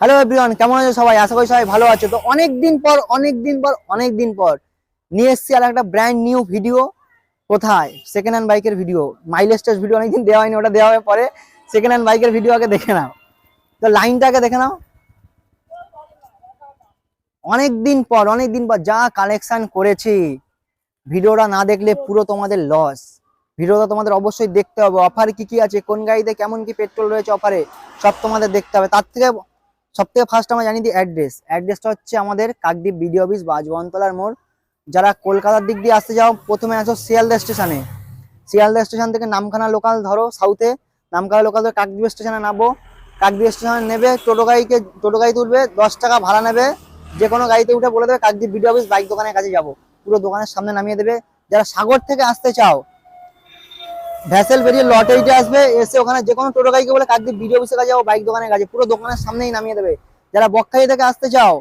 Hello everyone কেমন আছো সবাই? আশা করি সবাই ভালো আছো। তো অনেক দিন পর অনেক দিন পর অনেক দিন পর নিয়ে এসছি আর একটা ব্র্যান্ড নিউ ভিডিও কোথায়? সেকেন্ড হ্যান্ড বাইকের ভিডিও মাইলেজ টেস্ট ভিডিও অনেকদিন দেওয়া হয়নি, ওটা দেওয়া হবে পরে। সেকেন্ড হ্যান্ড বাইকের ভিডিও আগে দেখে নাও। তো লাইনটাকে দেখে নাও। অনেক দিন পর অনেক দিন পর যা কালেকশন করেছি ভিডিওটা না দেখলে পুরো তোমাদের লস ভিডিওটা তোমাদের অবশ্যই দেখতে হবে। অফার কি কি আছে? কোন গাড়িতে কেমন কি পেট্রোল রয়েছে অফারে সব তোমাদের দেখতে হবে। তার থেকে সব থেকে ফার্স্ট আমরা জানি দিই অ্যাড্রেস অ্যাড্রেসটা হচ্ছে আমাদের কাকদ্বীপ বিডিও অফিস বাজবন্তলার মোড়। যারা কলকাতার দিক দিয়ে আসতে যাও প্রথমে আসো শিয়ালদা স্টেশনে। শিয়ালদা স্টেশন থেকে নামখানা লোকাল ধরো সাউথে নামখানা লোকাল ধরে, কাকদ্বীপ স্টেশনে নামবো কাকদ্বীপ স্টেশনে নেবে, টোটো গাড়িকে, টোটো গাড়ি তুলবে, দশ টাকা ভাড়া নেবে। যে কোনো গাড়িতে উঠে বলে দেবে, কাকদ্বীপ বিডিও অফিস বাইক দোকানের কাছে যাব। পুরো দোকানের সামনে নামিয়ে দেবে। যারা সাগর থেকে আসতে চাও ভ্যাসেল বেরিয়ে লটারিতে আসবে, এসে ওখানে যে কোনো টোটো গাড়িকে বলে কাকদ্বীপ বিডিও অফিসের কাছে যাব, বাইক দোকানের কাছে পুরো দোকানের সামনেই নামিয়ে দেবে। যারা বকখালি থেকে আসতে চাও,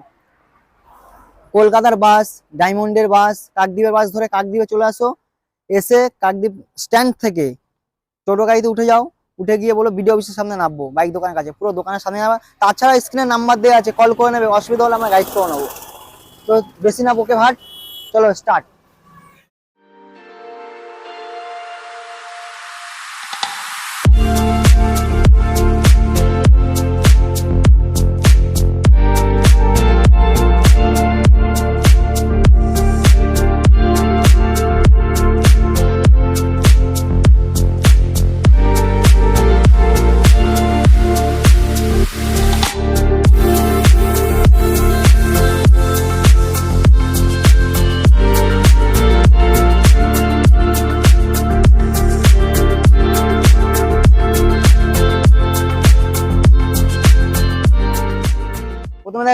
কলকাতার বাস, ডায়মন্ডের বাস, কাকদ্বীপের বাস ধরে কাকদ্বীপে চলে আসো। এসে কাকদ্বীপ স্ট্যান্ড থেকে টোটো গাড়িতে উঠে যাও। উঠে গিয়ে বলো বিডিও অফিসের সামনে নামবো, বাইক দোকানের কাছে পুরো দোকানের সামনে নামা। তাছাড়া স্ক্রিনে নাম্বার দেওয়া আছে কল করে নেবে। অসুবিধা হলে আমরা গাইড করে নেব। তো বেশি না বকে ভাট, চলো স্টার্ট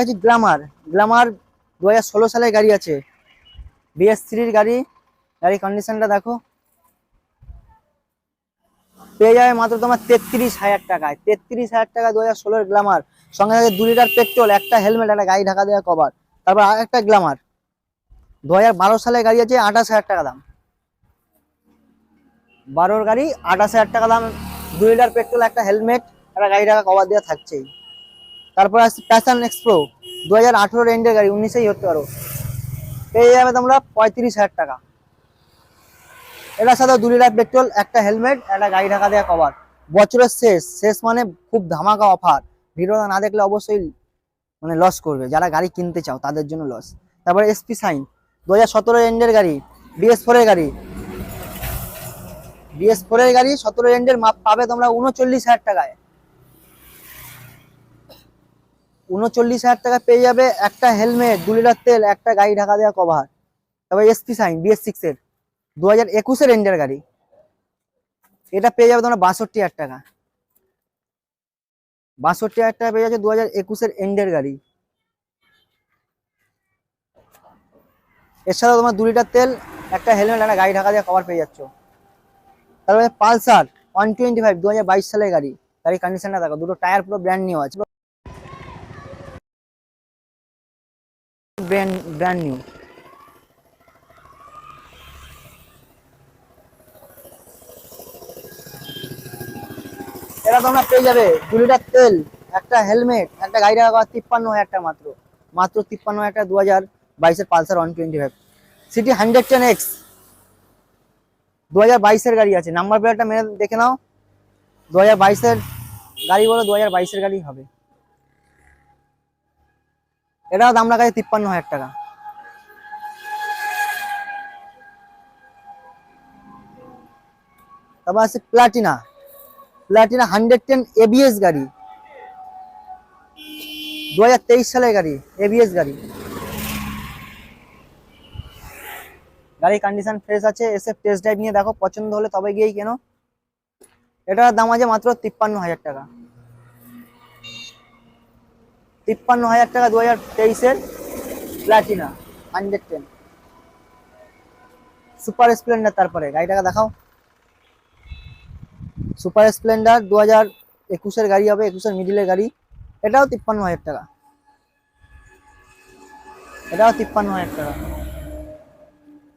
যাচ্ছে গ্লামার গ্লামার দু হাজার সালের গাড়ি আছে। বিএস থ্রির গাড়ি। গাড়ির কন্ডিশনটা দেখো। পেয়ে যাবে মাত্র তোমার তেত্রিশ হাজার টাকায়। তেত্রিশ হাজার টাকা দু হাজার ষোলোর গ্লামার সঙ্গে থাকে দু লিটার পেট্রোল, একটা হেলমেট, একটা গাড়ি ঢাকা দেওয়া কভার তারপর আর একটা গ্লামার দু হাজার বারো সালের গাড়ি আছে আঠাশ হাজার টাকা দাম। বারোর গাড়ি আঠাশ হাজার টাকা দাম। দু লিটার পেট্রোল, একটা হেলমেট, একটা গাড়ি ঢাকা কভার দেওয়া থাকছেই। তারপর আসছে প্যাশন এক্সপ্রো দু হাজার আঠেরোর এন্ডের গাড়ি, উনিশেই হতে পারো। পেয়ে যাবে তোমরা পঁয়ত্রিশ হাজার টাকা। এটার সাথে দু লিটার পেট্রোল একটা হেলমেট একটা গাড়ি ঢাকা দেওয়া কভার বছরের শেষ শেষ মানে খুব ধামাকা অফার ভিডিওটা না দেখলে অবশ্যই মানে লস করবে। যারা গাড়ি কিনতে চাও, তাদের জন্য লস তারপরে এসপি সাইন দু হাজার সতেরো এন্ডের গাড়ি বিএস ফোরের গাড়ি। বিএস ফোরের গাড়ি সতেরো এন্ডের মাপ পাবে তোমরা উনচল্লিশ হাজার টাকায়। উনচল্লিশ হাজার টাকা পেয়ে যাবে একটা হেলমেট, দু লিটার তেল, একটা গাড়ি ঢাকা দেওয়া কভার তারপর এসপি সাইন বিএস সিক্স এর। দু হাজার একুশের এন্ডের গাড়ি। এটা পেয়ে যাবে তোমরা বাষট্টি হাজার টাকা। বাষট্টি হাজার টাকা পেয়ে যাচ্ছে দু হাজার একুশের এন্ডের গাড়ি। এর সাথে তোমার দু লিটার তেল, একটা হেলমেট, একটা গাড়ি ঢাকা দেওয়া কভার পেয়ে যাচ্ছ। তারপরে পালসার ওয়ান টোয়েন্টি ফাইভ দু হাজার বাইশ সালের গাড়ি। গাড়ির কন্ডিশনটা দেখো, দুটো টায়ার পুরো ব্র্যান্ড নিউ আছে। ব্র্যান্ড ব্র্যান্ড নিউ এটা তোমরা পেয়ে যাবে। দু লিটার তেল, একটা হেলমেট, একটা গাড়ি রাখা তিপ্পান্ন হাজার টাকা মাত্র। মাত্র তিপ্পান্ন হাজার টাকা দু হাজার বাইশের Pulsar one twenty five CT hundred ten X দু হাজার বাইশের গাড়ি আছে। নাম্বার প্লেটটা মেরে দেখে নাও। দু হাজার বাইশের গাড়ি বলো দু হাজার বাইশের গাড়ি হবে। এটাও দাম রাখা আছে তিপ্পান্ন হাজার টাকা। তারপর আছে Platina Platina hundred ten ABS গাড়ি। দু হাজার তেইশ সালের গাড়ি এবিএস গাড়ি। গাড়ির কন্ডিশন ফ্রেশ আছে এসে টেস্ট ড্রাইভ নিয়ে দেখো, পছন্দ হলে তবে গিয়েই কেন। এটার দাম আছে মাত্র তিপ্পান্ন হাজার টাকা। তিপ্পান্ন হাজার টাকা দু হাজার তেইশের Platina hundred ten super Splendor তারপরে, গাড়িটাকে দেখাও। সুপার স্প্লেন্ডার দু হাজার একুশের গাড়ি হবে, একুশের মিডিলের গাড়ি। এটাও তিপ্পান্ন হাজার টাকা। এটাও তিপ্পান্ন হাজার টাকা।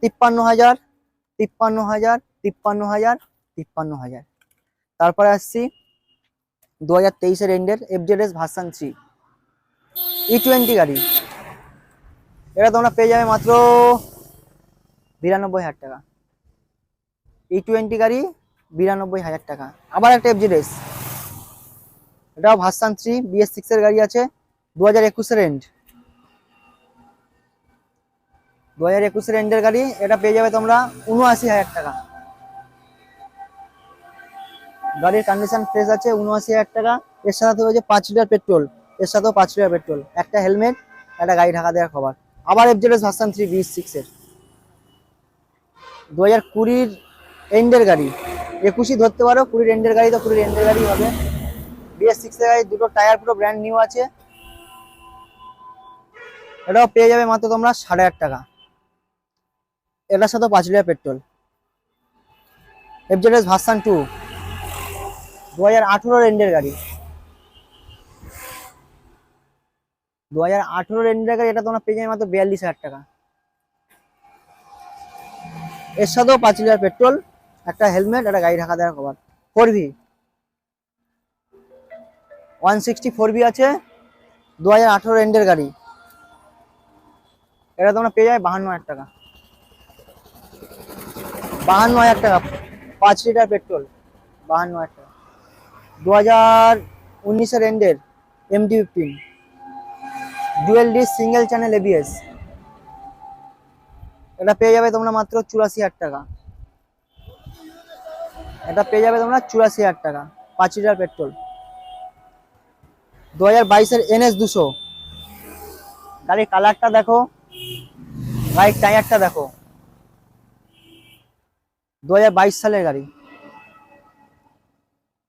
তিপ্পান্ন হাজার তিপ্পান্ন হাজার তিপ্পান্ন হাজার তিপ্পান্ন হাজার। তারপরে আসছি দু হাজার তেইশের এন্ডের FZS version three E twenty গাড়ি। এটা তোমরা পেয়ে যাবে মাত্র বিরানব্বই হাজার টাকা। ই টোয়েন্টি গাড়ি বিরানব্বই হাজার টাকা। আবার একটা এফজি রেস এটাও ভাসান থ্রি বিএস সিক্স এর গাড়ি আছে। দু হাজার একুশের এন্ড দু হাজার একুশের এন্ডের গাড়ি, এটা পেয়ে যাবে তোমরা উনআশি হাজার টাকা। গাড়ির কন্ডিশন ফ্রেশ আছে উনআশি হাজার টাকা। এর সাথে হয়েছে পাঁচ লিটার পেট্রোল এর সাথেও পাঁচ লিটার পেট্রোল, একটা হেলমেট, একটা গাড়ি ঢাকা দেওয়ার খবর। আবার এফজেডএস ভার্সান থ্রি বিএস সিক্সের দু হাজার কুড়ির এন্ডের গাড়ি, একুশই ধরতে পারো, কুড়ির এন্ডের গাড়ি তো কুড়ির এন্ডের গাড়ি হবে। বিএস সিক্সের গাড়ি, দুটো টায়ার পুরো ব্র্যান্ড নিউ আছে। এটাও পেয়ে যাবে মাত্র তোমরা সাড়ে আট টাকা। এটার সাথে পাঁচ litre petrol. FZS version two দু হাজার আঠেরোর এন্ডের গাড়ি। দু হাজার আঠেরোর এন্ডের গাড়ি এটা তোমরা পেয়ে যাবে মাত্র বিয়াল্লিশ হাজার টাকা। এর সাথেও পাঁচ লিটার পেট্রোল, একটা হেলমেট, একটা গাড়ি ঢাকা দেওয়ার cover four V. One sixty four V আছে, দু হাজার আঠেরো এন্ডের গাড়ি। এটা তোমরা পেয়ে যাবে বাহান্ন হাজার টাকা। বাহান্ন হাজার টাকা, পাঁচ লিটার পেট্রোল, বাহান্ন হাজার টাকা। দু হাজার উনিশের এন্ডের MT fifteen dual D single channel ABS এটা পেয়ে যাবে তোমরা মাত্র চুরাশি হাজার টাকা। এটা পেয়ে যাবে তোমরা চুরাশি হাজার টাকা, পাঁচ লিটার পেট্রোল। দু হাজার বাইশের এনএস দুশো। গাড়ির কালারটা দেখো গাড়ির টায়ারটা দেখো। দু হাজার বাইশ সালের গাড়ি।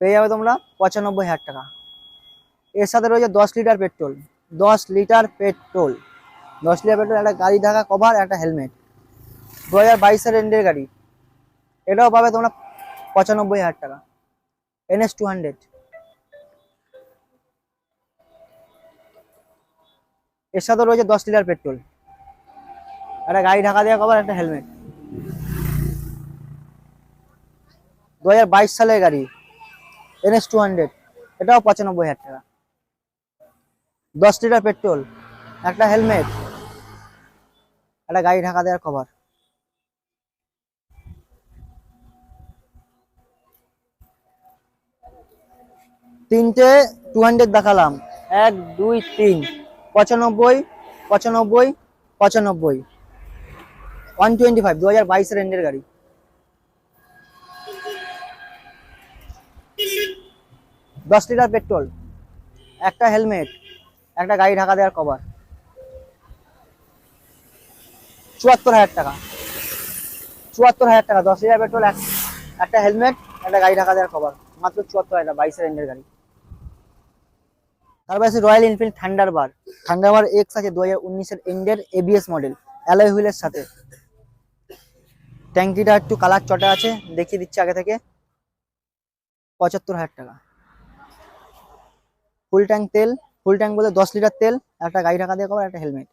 পেয়ে যাবে তোমরা পঁচানব্বই হাজার টাকা। এর সাথে রয়েছে দশ লিটার পেট্রোল। দশ লিটার পেট্রোল। দশ লিটার পেট্রোল, একটা গাড়ি ঢাকা কভার একটা হেলমেট দু হাজার বাইশের এন্ডের গাড়ি। এটাও পাবে তোমরা পঁচানব্বই হাজার টাকা। এনএস টু হান্ড্রেড এর সাথে রয়েছে দশ লিটার পেট্রোল। একটা গাড়ি ঢাকা দেওয়া কভার একটা হেলমেট দু হাজার বাইশ সালের গাড়ি। এনএস টু হান্ড্রেড এটাও পঁচানব্বই হাজার টাকা। দশ লিটার পেট্রোল, একটা হেলমেট, একটা গাড়ি ঢাকা দেওয়ার কভার তিনটে টু হান্ড্রেড দেখালাম। এক, দুই, তিন, পঁচানব্বই পঁচানব্বই পঁচানব্বই। ওয়ান টোয়েন্টি ফাইভ দু হাজার বাইশের এন্ডের গাড়ি। দশ লিটার পেট্রোল, একটা হেলমেট একটা গাড়ি ঢাকা দেওয়ার কভার চুয়াত্তর হাজার টাকা। চুয়াত্তর হাজার টাকা, দশ হাজার পেট্রোল একটা হেলমেট একটা গাড়ি ঢাকা দেওয়ার কভার মাত্র চুয়াত্তর হাজার বাইশের এন্ডের গাড়ি। তারপর আছে Royal Enfield Thunder Thunderbird Thunderbird X আছে দু হাজার উনিশের এন্ডের এবিএস মডেল অ্যালয় হুইলের সাথে। ট্যাঙ্কিটা একটু কালার চটা আছে, দেখিয়ে দিচ্ছে আগে থেকে। পঁচাত্তর হাজার টাকা। ফুল ট্যাঙ্ক তেল ফুল ট্যাঙ্ক বলতে দশ লিটার তেল, একটা গাড়ি ঢাকা দিয়ে কভার একটা হেলমেট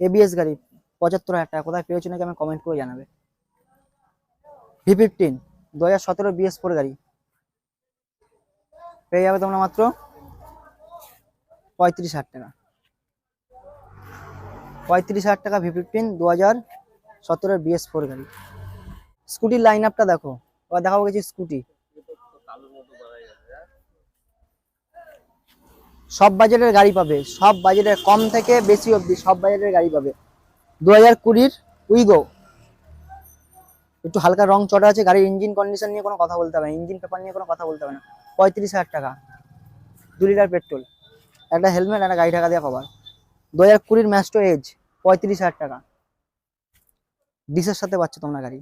এবিএস গাড়ি, পঁচাত্তর হাজার টাকা। কোথায় পেয়েছ নাকি আমি কমেন্ট করে জানাবে। ভি ফিফটিন দু হাজার সতেরো বিএস ফোর গাড়ি। পেয়ে যাবে তোমরা মাত্র পঁয়ত্রিশ হাজার টাকা। পঁয়ত্রিশ হাজার টাকা ভি ফিফটিন দু হাজার সতেরোর বিএস ফোর গাড়ি। স্কুটির লাইন আপটা দেখো। এবার দেখাবো গেছি স্কুটি সব বাজেটের গাড়ি পাবে। সব বাজেটের কম থেকে বেশি অবধি সব বাজেটের গাড়ি পাবে। দু হাজার কুড়ির উইগো। একটু হালকা রং চটা আছে, গাড়ির ইঞ্জিন কন্ডিশন নিয়ে কোনো কথা বলতে হবে না। ইঞ্জিন পেপার নিয়ে কোনো কথা বলতে হবে না। পঁয়ত্রিশ হাজার টাকা। দু লিটার পেট্রোল একটা হেলমেট একটা গাড়ি ঢাকা দেওয়া কভার দু হাজার কুড়ির ম্যাস্টো এজ পঁয়ত্রিশ হাজার টাকা। ডিসের সাথে পাচ্ছ তোমরা গাড়ি।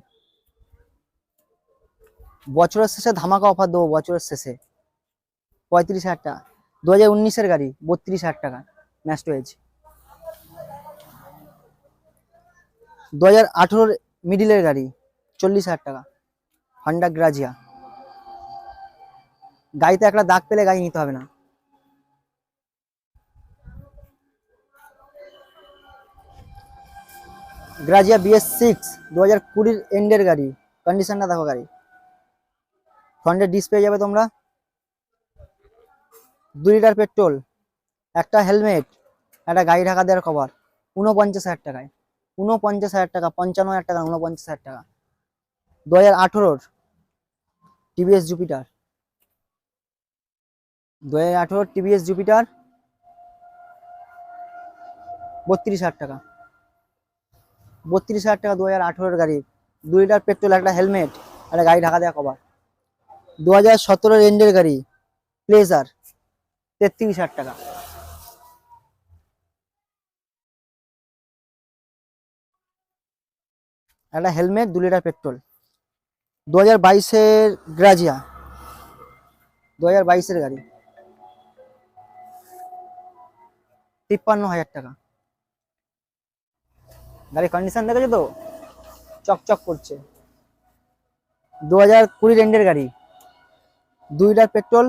বছরের শেষে ধামাকা অফার দেবো, বছরের শেষে। পঁয়ত্রিশ হাজার টাকা। দু হাজার উনিশের গাড়ি, বত্রিশ হাজার টাকা ম্যাস্টো এজ দু হাজার আঠেরোর মিডিলের গাড়ি, চল্লিশ হাজার টাকা হন্ডা গ্রাজিয়া গাড়িতে একটা দাগ পেলে গাড়ি নিতে হবে না। গ্রাজিয়া বিএস সিক্স দু হাজার কুড়ির এন্ডের গাড়ি কন্ডিশনটা দেখো গাড়ি। ফ্রন্টের ডিসপ্লে যাবে তোমরা। দু লিটার পেট্রোল, একটা হেলমেট, একটা গাড়ি ঢাকা দেওয়ার কভার উনপঞ্চাশ হাজার টাকায়। উনপঞ্চাশ হাজার টাকা, পঞ্চান্ন হাজার টাকা উনপঞ্চাশ হাজার টাকা। দু হাজার আঠেরোর টিভিএস জুপিটার। দু হাজার আঠেরোর টিভিএস জুপিটার, বত্রিশ হাজার টাকা। বত্রিশ হাজার টাকা দু হাজার আঠেরোর গাড়ি দু লিটার পেট্রোল, একটা হেলমেট, একটা গাড়ি ঢাকা দেওয়া কভার দু হাজার সতেরোর এন্ডের গাড়ি, প্লেজার। তেত্রিশ হাজার টাকা। একটা হেলমেট, দু লিটার পেট্রোল। দু হাজার বাইশের গ্রাজিয়া। দু হাজার বাইশের গাড়ি। তিপ্পান্ন হাজার টাকা। গাড়ির কন্ডিশন দেখেছ তো? চকচক করছে। দু হাজার কুড়ি রেন্ডের গাড়ি। দুই লিটার পেট্রোল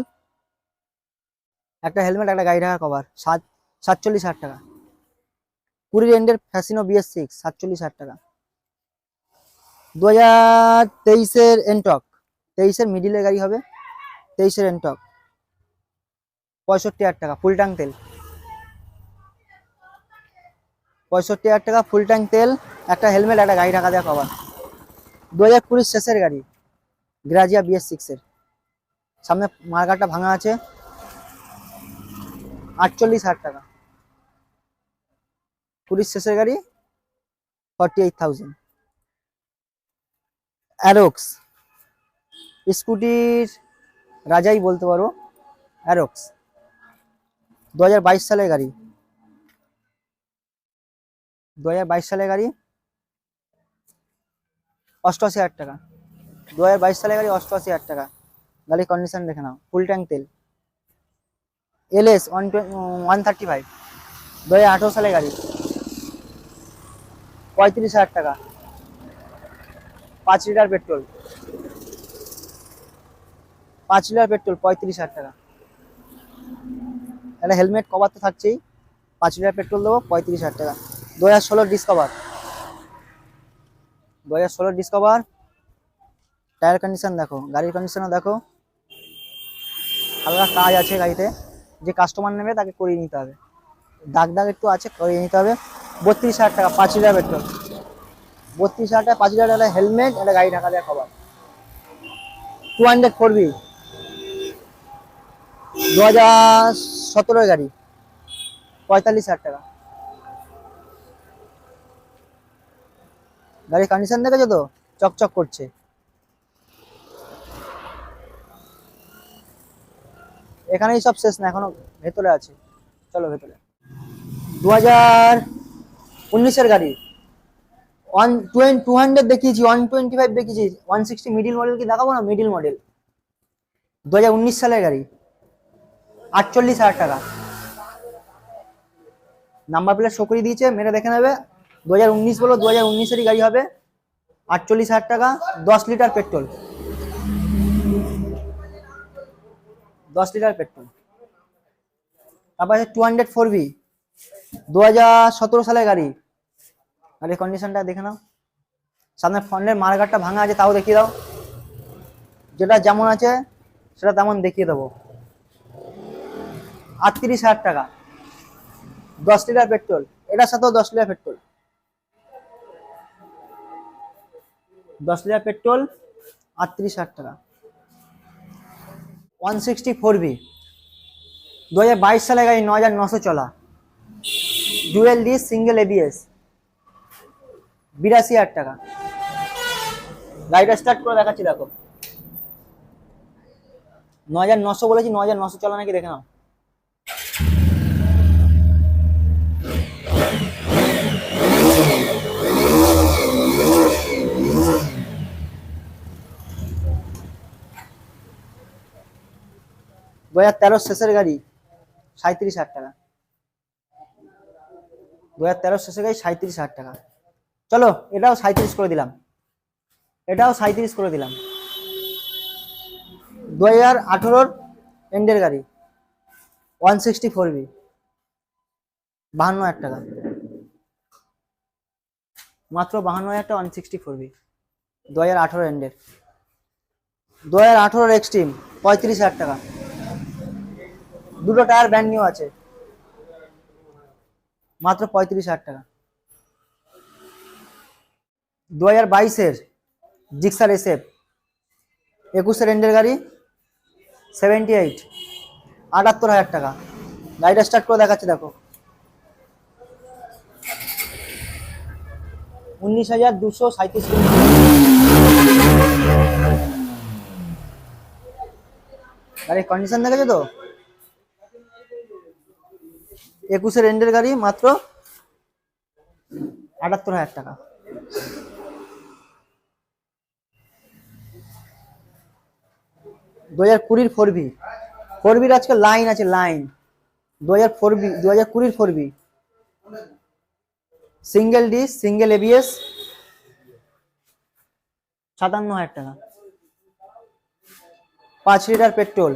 একটা হেলমেট একটা গাড়ি ঢাকা কভার সাত, সাতচল্লিশ হাজার টাকা। কুড়ি রেন্ডের ফ্যাসিনো বিএস সিক্স সাতচল্লিশ হাজার টাকা। দু হাজার তেইশের এনটক তেইশের মিডিলের গাড়ি হবে, তেইশের এনটক পঁয়ষট্টি হাজার টাকা ফুল ট্যাঙ্ক তেল। পঁয়ষট্টি হাজার টাকা ফুল ট্যাঙ্ক তেল, একটা হেলমেট একটা গাড়ি ঢাকা দেওয়া কভার দু হাজার কুড়ির শেষের গাড়ি গ্রাজিয়া বিএস সিক্সের সামনে মার্কারটা ভাঙা আছে। আটচল্লিশ হাজার টাকা। কুড়ির শেষের গাড়ি ফর্টি এইট থাউজেন্ড অ্যারোক্স স্কুটির রাজাই বলতে পারো অ্যারোক্স দু হাজার বাইশ সালের গাড়ি। দু হাজার বাইশ সালের গাড়ি অষ্টআশি হাজার টাকা। দু হাজার বাইশ সালের গাড়ি অষ্টআশি হাজার টাকা। গাড়ির কন্ডিশন দেখে নাও। ফুল ট্যাঙ্ক তেল। LS one one thirty five দু হাজার সালের গাড়ি। পঁয়ত্রিশ হাজার টাকা। পাঁচ লিটার পেট্রোল। পাঁচ লিটার পেট্রোল, পঁয়ত্রিশ হাজার টাকা। একটা হেলমেট কভার তো থাকছেই। পাঁচ লিটার পেট্রোল দেবো, পঁয়ত্রিশ হাজার টাকা। দু হাজার ষোলোর ডিসকভার দু হাজার ষোলোর ডিসকভার টায়ার কন্ডিশন দেখো, গাড়ির কন্ডিশনও দেখো। হালকা কাজ আছে গাড়িতে। যে কাস্টমার নেবে তাকে করিয়ে নিতে হবে। দাগ দাগ একটু আছে, করিয়ে নিতে হবে। বত্রিশ হাজার টাকা, পাঁচ লিটার পেট্রোল বত্রিশ হাজার টাকা, পাঁচ লিটার একটা হেলমেট একটা গাড়ি ঢাকা দেওয়া খাবার টু হান্ড্রেড ফোর বি দু হাজার গাড়ি। পঁয়তাল্লিশ হাজার টাকা। গাড়ির কন্ডিশন দেখেছ তো? চকচক করছে। এখানেই সব শেষ না, এখনও ভেতরে আছে। চলো ভেতরে। দু হাজার উনিশের গাড়ি। ওয়ান টোয়েন, টু হান্ড্রেড দেখিয়েছি, ওয়ান টোয়েন্টি ফাইভ দেখিয়েছি। ওয়ান সিক্সটি মিডিল মডেল কি দেখাবো না? Middle model. দু হাজার উনিশ সালের গাড়ি। আটচল্লিশ হাজার টাকা। নাম্বার প্লেট শো করে দিয়েছে, মেরে দেখে নেবে। দু হাজার উনিশ বলো দু হাজার উনিশেরই গাড়ি হবে। আটচল্লিশ হাজার টাকা, দশ লিটার পেট্রোল। দশ লিটার পেট্রোল। তারপর আছে টু হান্ড্রেড ফোর বি দু সালের গাড়ি। গাড়ির কন্ডিশনটা দেখে নাও। সামনে ফ্রন্টের মার্কারটা ভাঙা আছে, তাও দেখিয়ে দাও। যেটা যেমন আছে, সেটা তেমন দেখিয়ে দেবো। আটত্রিশ হাজার টাকা। দশ লিটার পেট্রোল। এটার সাথেও দশ লিটার পেট্রোল। দশ লিটার পেট্রোল, আটত্রিশ হাজার টাকা। ওয়ান সিক্সটি ফোর বি দু হাজার বাইশ সালে গাড়ি ন হাজার নশো চলা ডুয়েল ডি সিঙ্গেল এবিএস বিরাশি হাজার টাকা। গাড়িটা স্টার্ট করে দেখাচ্ছি, দেখো। ন হাজার নশো বলেছি ন হাজার নশো চলা নাকি দেখে নাও। হাজার তেরো শেষের গাড়ি সাঁত্রিশ হাজার টাকা। দু হাজার তেরো শেষের গাড়ি সাঁত্রিশ হাজার টাকা। চলো, এটাও সাঁত্রিশ করে দিলাম। এটাও সাঁত্রিশ করে দিলাম। দু হাজার আঠেরোর এন্ডের গাড়ি, ওয়ান সিক্সটি ফোর বি, বাহান্ন হাজার টাকা। মাত্র বাহান্ন হাজার টাকা, ওয়ান সিক্সটি ফোর বি দু হাজার আঠেরো এন্ডের। দু হাজার আঠেরোর এক্সট্রিম, পঁয়ত্রিশ হাজার টাকা। দুটো টায়ার ব্র্যান্ড নিউ আছে। মাত্র পঁয়ত্রিশ হাজার টাকা। দু হাজার বাইশের জিক্সার এসএফ একুশের রেন্ডের গাড়ি সেভেন্টি এইট আটাত্তর হাজার টাকা। গাড়িটা স্টার্ট করে দেখাচ্ছে, দেখো। উনিশ হাজার দুশো সাঁত্রিশ গাড়ির কন্ডিশন দেখেছ তো? একুশের এন্ডের গাড়ি মাত্র আটাত্তর হাজার টাকা। দু হাজার কুড়ির ফোর ভি ফোর বির আজকে লাইন আছে, লাইন। দু হাজার ফোর বি দু হাজার কুড়ির four B. Single D, single ABS সাতান্ন হাজার টাকা। পাঁচ লিটার পেট্রোল,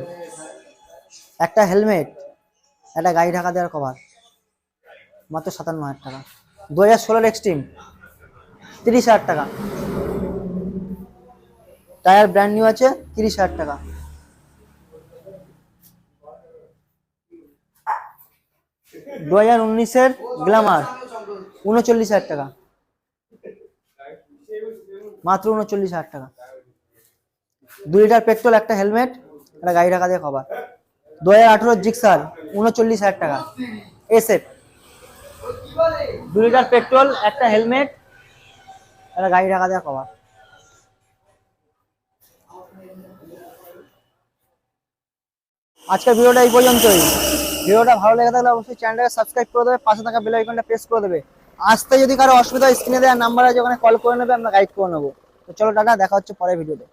একটা হেলমেট, একটা গাড়ি ঢাকা দেওয়ার কভার মাত্র সাতান্ন হাজার টাকা। দু হাজার ষোলোর এক্সট্রিম তিরিশ হাজার টাকা। টায়ার ব্র্যান্ড নিউ আছে, তিরিশ হাজার টাকা। দু হাজার উনিশের গ্ল্যামার উনচল্লিশ হাজার টাকা। মাত্র উনচল্লিশ হাজার টাকা। দু লিটার পেট্রোল, একটা হেলমেট, একটা গাড়ি টাকা দিয়ে কভার দু হাজার আঠেরো জিক্সার উনচল্লিশ হাজার টাকা। এসএফ দু লিটার পেট্রোল, একটা হেলমেট, একটা গাড়ি ঢাকা দেওয়া কভার আজকের ভিডিওটা এই পর্যন্তই। ভিডিওটা ভালো লেগে থাকলে অবশ্যই চ্যানেলটাকে সাবস্ক্রাইব করে দেবে, পাশে থাকা বেল আইকনটা প্রেস করে দেবে। আসতে যদি কারও অসুবিধা স্ক্রিনে দেওয়া নাম্বার আছে, ওখানে কল করে নেবে, আমরা গাইড করে নেব। তো চলো টাটা, দেখা হচ্ছে পরের ভিডিওতে।